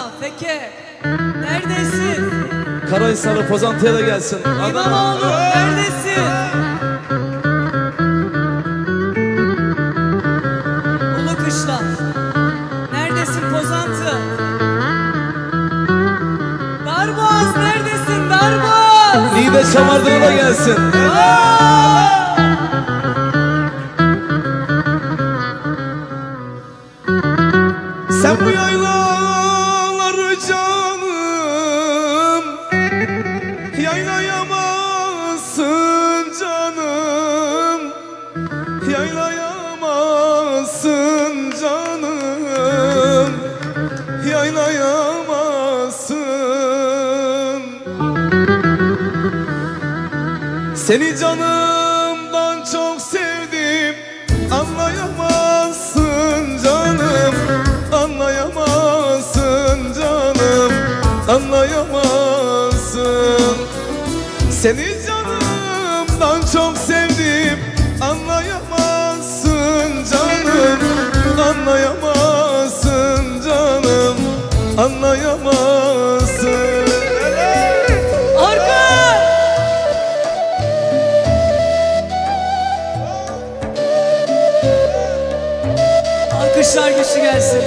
Adana, Feke. Neredesin? Karahisar'a, Pozantı'ya da gelsin. Adana. İmamoğlu neredesin? Ulu Neredesin Pozantı? Darboğaz neredesin Darboğaz? Niğde Şamardır'a da gelsin. Aa! Yaylayamazsın canım. Yaylayamazsın canım. Yaylayamazsın. Seni canımdan çok sevdim. Anlayamazsın Seni canımdan çok sevdim Anlayamazsın canım Anlayamazsın canım Anlayamazsın! Alkışlar güçlü gelsin.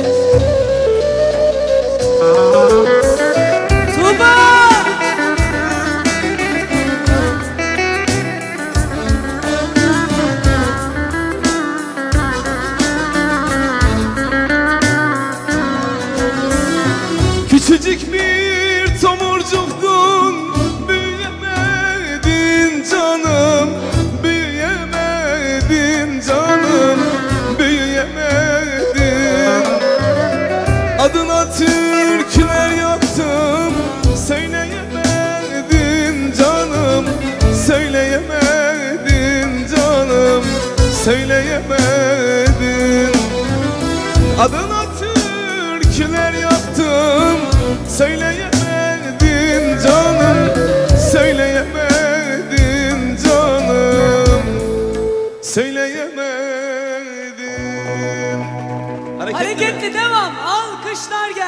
Bir tomurcuktun Büyüyemedin canım Büyüyemedin canım Büyüyemedin Adına türküler yaptım Söyleyemedin canım Söyleyemedin canım Söyleyemedin. Adına türküler yaptım Söyleyemedin Söyleyemedin Hareketli devam. Alkışlar gelsin.